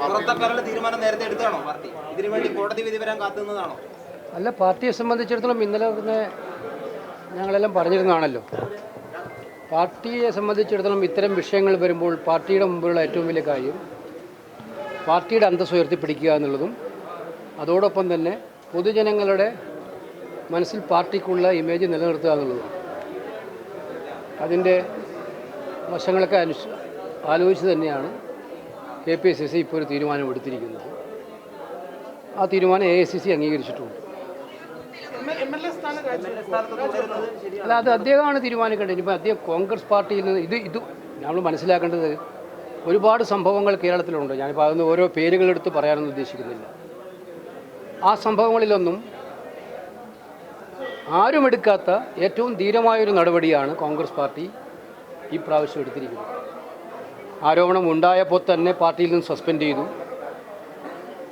പുറത്താക്കാനുള്ള തീരുമാനം നേരത്തെ എടുത്താണോ പാർട്ടി? ഇതിനു വേണ്ടി കോടതി വിധി വരാൻ കാത്തുന്നതാണോ? അല്ല പാർട്ടിയെ സംബന്ധിച്ചിടത്തോളം ഇന്നലെ തന്നെ ഞങ്ങളെല്ലാം പറഞ്ഞിരുന്നതാണല്ലോ. പാർട്ടിയെ സംബന്ധിച്ചിടത്തോളം ഇത്തരം വിഷയങ്ങൾ വരുമ്പോൾ പാർട്ടിയുടെ മുമ്പിലുള്ള ഏറ്റവും വലിയ കാര്യം പാർട്ടിയുടെ അന്തസ് ഉയർത്തിപ്പിടിക്കുക എന്നുള്ളതും അതോടൊപ്പം തന്നെ പൊതുജനങ്ങളുടെ മനസ്സിൽ പാർട്ടിക്കുള്ള ഇമേജ് നിലനിർത്തുക എന്നുള്ളതും. അതിന്റെ വശങ്ങളൊക്കെ അനുസ് ആലോചിച്ച് തന്നെയാണ് കെ പി സി സി ഇപ്പോൾ ഒരു തീരുമാനം എടുത്തിരിക്കുന്നത്. ആ തീരുമാനം എ ഐ സി സി അംഗീകരിച്ചിട്ടുണ്ട്. അല്ല അത് അദ്ദേഹമാണ് തീരുമാനിക്കേണ്ടത്. ഇനിയിപ്പോൾ അദ്ദേഹം കോൺഗ്രസ് പാർട്ടിയിൽ നിന്ന് ഇത് ഇത് നമ്മൾ മനസ്സിലാക്കേണ്ടത് ഒരുപാട് സംഭവങ്ങൾ കേരളത്തിലുണ്ട്. ഞാനിപ്പോൾ അതൊന്ന് ഓരോ പേരുകളെടുത്ത് പറയാനൊന്നും ഉദ്ദേശിക്കുന്നില്ല. ആ സംഭവങ്ങളിലൊന്നും ആരും എടുക്കാത്ത ഏറ്റവും ധീരമായൊരു നടപടിയാണ് കോൺഗ്രസ് പാർട്ടി ഈ പ്രാവശ്യം എടുത്തിരിക്കുന്നത്. ആരോപണം ഉണ്ടായപ്പോൾ തന്നെ പാർട്ടിയിൽ നിന്ന് സസ്പെൻഡ് ചെയ്തു.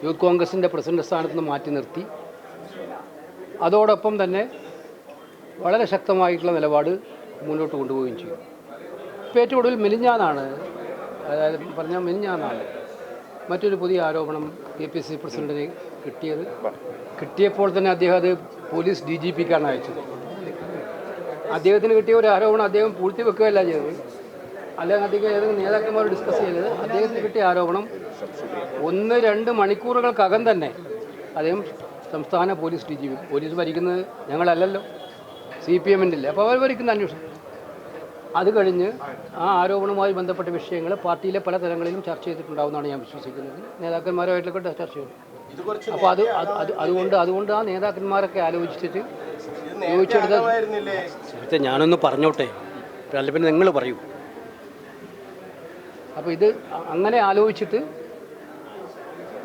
യൂത്ത് കോൺഗ്രസിന്റെ പ്രസിഡന്റ് സ്ഥാനത്ത് നിന്ന് മാറ്റി നിർത്തി. അതോടൊപ്പം തന്നെ വളരെ ശക്തമായിട്ടുള്ള നിലപാട് മുന്നോട്ട് കൊണ്ടുപോവുകയും ചെയ്യും ഇപ്പോൾ ഏറ്റവും ഒടുവിൽ മെലിഞ്ഞാന്നാണ് അതായത് പറഞ്ഞാൽ മെലിഞ്ഞാന്നാണ് മറ്റൊരു പുതിയ ആരോപണം കെ പി സി പ്രസിഡന്റിന് കിട്ടിയത്. കിട്ടിയപ്പോൾ തന്നെ അദ്ദേഹം അത് പോലീസ് ഡി ജി പിക്കാണ് അയച്ചത്. അദ്ദേഹത്തിന് കിട്ടിയ ഒരു ആരോപണം അദ്ദേഹം പൂഴ്ത്തി വെക്കുകയല്ല ചെയ്തത്. അല്ലെങ്കിൽ അധികം ഏതെങ്കിലും നേതാക്കന്മാർ ഡിസ്കസ് ചെയ്തത് അദ്ദേഹത്തിന് കിട്ടിയ ആരോപണം ഒന്ന് രണ്ട് മണിക്കൂറുകൾക്കകം തന്നെ അദ്ദേഹം സംസ്ഥാന police D G P police ഭരിക്കുന്നത് ഞങ്ങളല്ലല്ലോ. സി പി എമ്മിന്റെ അല്ലേ അപ്പോൾ അവർ ഭരിക്കുന്ന അന്വേഷണം. അത് കഴിഞ്ഞ് ആ ആരോപണവുമായി ബന്ധപ്പെട്ട വിഷയങ്ങൾ പാർട്ടിയിലെ പല തലങ്ങളിലും ചർച്ച ചെയ്തിട്ടുണ്ടാവുമെന്നാണ് ഞാൻ വിശ്വസിക്കുന്നത്. നേതാക്കന്മാരുമായിട്ടൊക്കെ ചർച്ച ചെയ്തു. അപ്പോൾ അത് അത് അത് അതുകൊണ്ട് അതുകൊണ്ട് ആ നേതാക്കന്മാരൊക്കെ ആലോചിച്ചിട്ട് ചോദിച്ചെടുത്ത ഞാനൊന്ന് പറഞ്ഞോട്ടെ. അല്ല പിന്നെ നിങ്ങൾ പറയൂ. അപ്പോൾ ഇത് അങ്ങനെ ആലോചിച്ചിട്ട്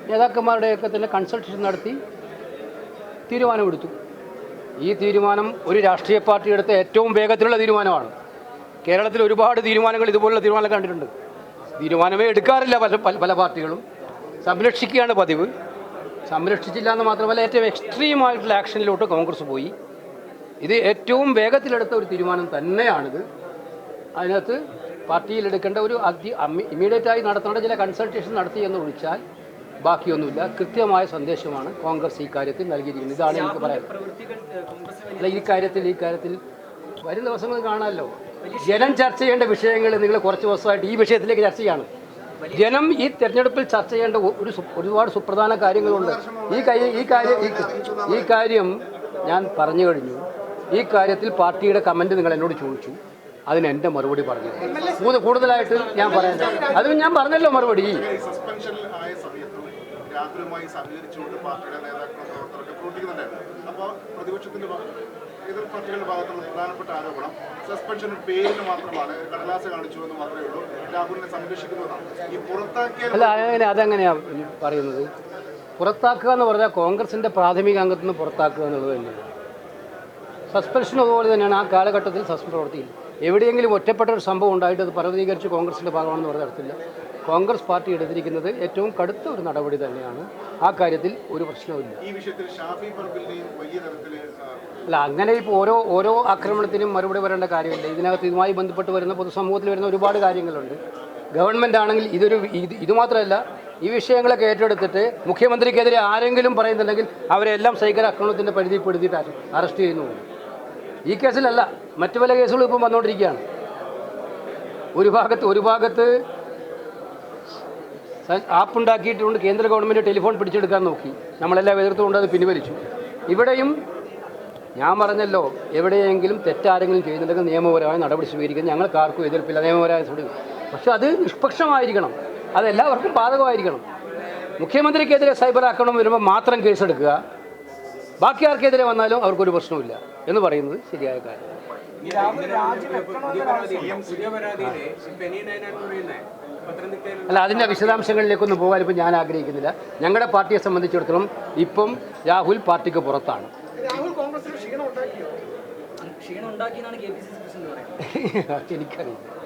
നേതാക്കന്മാരുടെയൊക്കെ തന്നെ കൺസൾട്ടേഷൻ നടത്തി തീരുമാനമെടുത്തു. ഈ തീരുമാനം ഒരു രാഷ്ട്രീയ പാർട്ടി എടുത്ത ഏറ്റവും വേഗത്തിലുള്ള തീരുമാനമാണ്. കേരളത്തിൽ ഒരുപാട് തീരുമാനങ്ങൾ ഇതുപോലുള്ള തീരുമാനങ്ങൾ കണ്ടിട്ടുണ്ട്. തീരുമാനമേ എടുക്കാറില്ല പല പല പാർട്ടികളും. സംരക്ഷിക്കുകയാണ് പതിവ്. സംരക്ഷിച്ചില്ല എന്ന് മാത്രമല്ല ഏറ്റവും എക്സ്ട്രീമായിട്ടുള്ള ആക്ഷനിലോട്ട് കോൺഗ്രസ് പോയി. ഇത് ഏറ്റവും വേഗത്തിലെടുത്ത ഒരു തീരുമാനം തന്നെയാണിത്. അതിനകത്ത് പാർട്ടിയിൽ എടുക്കേണ്ട ഒരു അതി ഇമ്മീഡിയറ്റ് ആയി നടത്തേണ്ട ചില കൺസൾട്ടേഷൻ നടത്തി എന്ന് വിളിച്ചാൽ ബാക്കിയൊന്നുമില്ല. കൃത്യമായ സന്ദേശമാണ് കോൺഗ്രസ് ഈ കാര്യത്തിൽ നൽകിയിരിക്കുന്നത്. ഇതാണ് എനിക്ക് പറയാൻ അല്ല ഈ കാര്യത്തിൽ ഈ കാര്യത്തിൽ വരും ദിവസങ്ങൾ കാണാമല്ലോ. ജനം ചർച്ച ചെയ്യേണ്ട വിഷയങ്ങൾ നിങ്ങൾ കുറച്ച് ദിവസമായിട്ട് ഈ വിഷയത്തിലേക്ക് ചർച്ച ചെയ്യാണ്. ജനം ഈ തെരഞ്ഞെടുപ്പിൽ ചർച്ച ചെയ്യേണ്ട ഒരു ഒരുപാട് സുപ്രധാന കാര്യങ്ങളുണ്ട്. ഈ കാര്യം ഈ കാര്യം ഈ- ഈ കാര്യം ഞാൻ പറഞ്ഞു കഴിഞ്ഞു. ഈ കാര്യത്തിൽ പാർട്ടിയുടെ കമന്റ് നിങ്ങൾ എന്നോട് ചോദിച്ചു. അതിന് എന്റെ മറുപടി പറഞ്ഞു മൂന്ന് കൂടുതലായിട്ട് ഞാൻ പറയാൻ അത് ഞാൻ പറഞ്ഞല്ലോ മറുപടി. സഹകരിച്ചുകൊണ്ട് പാർട്ടിയുടെ നേതാക്കളും പ്രവർത്തകരൊക്കെ പ്രവർത്തിക്കുന്നുണ്ടായിരുന്നു അപ്പോൾ പ്രതിപക്ഷത്തിന്റെ എതിർ പാർട്ടികളുടെ ഭാഗത്തുള്ള പ്രധാനപ്പെട്ട ആരോപണം പേരിന് മാത്രമാണ് കടലാസ് കാണിച്ചു എന്ന് മാത്രമേ ഉള്ളൂ. രാഹുലിനെ സംരക്ഷിക്കുന്നതാണ് ഈ പുറത്താക്കിയ അല്ല അങ്ങനെ അതെങ്ങനെയാ പറയുന്നത്? പുറത്താക്കുക എന്ന് പറഞ്ഞാൽ കോൺഗ്രസിന്റെ പ്രാഥമിക അംഗത്തുനിന്ന് പുറത്താക്കുക എന്നുള്ളത് തന്നെയാണ്. സസ്പെൻഷൻ അതുപോലെ തന്നെയാണ്. ആ കാലഘട്ടത്തിൽ സസ്പെൻഷൻ പ്രവർത്തിയില്ല. എവിടെയെങ്കിലും ഒറ്റപ്പെട്ട ഒരു സംഭവം ഉണ്ടായിട്ട് അത് പർവതീകരിച്ച് കോൺഗ്രസിന്റെ ഭാഗമാണെന്ന് പറഞ്ഞ നടത്തില്ല കോൺഗ്രസ് പാർട്ടി എടുത്തിരിക്കുന്നത് ഏറ്റവും കടുത്ത ഒരു നടപടി തന്നെയാണ്. ആ കാര്യത്തിൽ ഒരു പ്രശ്നവുമില്ല. അല്ല അങ്ങനെ ഇപ്പോൾ ഓരോ ഓരോ ആക്രമണത്തിനും മറുപടി വരേണ്ട കാര്യമില്ല. ഇതിനകത്ത് ഇതുമായി ബന്ധപ്പെട്ട് വരുന്ന പൊതുസമൂഹത്തിൽ വരുന്ന ഒരുപാട് കാര്യങ്ങളുണ്ട്. ഗവൺമെന്റ് ആണെങ്കിൽ ഇതൊരു ഇത് ഇതുമാത്രമല്ല ഈ വിഷയങ്ങളൊക്കെ ഏറ്റെടുത്തിട്ട് മുഖ്യമന്ത്രിക്കെതിരെ ആരെങ്കിലും പറയുന്നുണ്ടെങ്കിൽ അവരെല്ലാം സൈബർ ആക്രമണത്തിന്റെ പരിധിപ്പെടുത്തിയിട്ട് അറസ്റ്റ് ചെയ്യുന്നുണ്ട്. ഈ കേസിലല്ല മറ്റു പല കേസുകളും ഇപ്പം വന്നുകൊണ്ടിരിക്കുകയാണ് ഒരു ഭാഗത്ത് ഒരു ഭാഗത്ത് ആപ്പ് ഉണ്ടാക്കിയിട്ടുണ്ട് കേന്ദ്ര ഗവൺമെന്റ് ടെലിഫോൺ പിടിച്ചെടുക്കാൻ നോക്കി. നമ്മളെല്ലാം എതിർത്തുകൊണ്ട് അത് പിൻവലിച്ചു. ഇവിടെയും ഞാൻ പറഞ്ഞല്ലോ എവിടെയെങ്കിലും തെറ്റാരെങ്കിലും ചെയ്യുന്നുണ്ടെങ്കിൽ നിയമപരമായ നടപടി സ്വീകരിക്കാൻ ഞങ്ങൾക്ക് ആർക്കും എതിർപ്പില്ല നിയമപരമായ പക്ഷേ അത് നിഷ്പക്ഷമായിരിക്കണം. അതെല്ലാവർക്കും ബാധകമായിരിക്കണം. മുഖ്യമന്ത്രിക്കെതിരെ സൈബർ ആക്രമണം വരുമ്പോൾ മാത്രം കേസെടുക്കുക. ബാക്കി ആർക്കെതിരെ വന്നാലും അവർക്കൊരു പ്രശ്നവുമില്ല. എന്ന് പറയുന്നത് ശരിയായ കാര്യം. അല്ല അതിന്റെ വിശദാംശങ്ങളിലേക്കൊന്നും പോകാൻ ഇപ്പം ഞാൻ ആഗ്രഹിക്കുന്നില്ല. ഞങ്ങളുടെ പാർട്ടിയെ സംബന്ധിച്ചിടത്തോളം ഇപ്പം രാഹുൽ പാർട്ടിക്ക് പുറത്താണ്. എനിക്കറിയില്ല.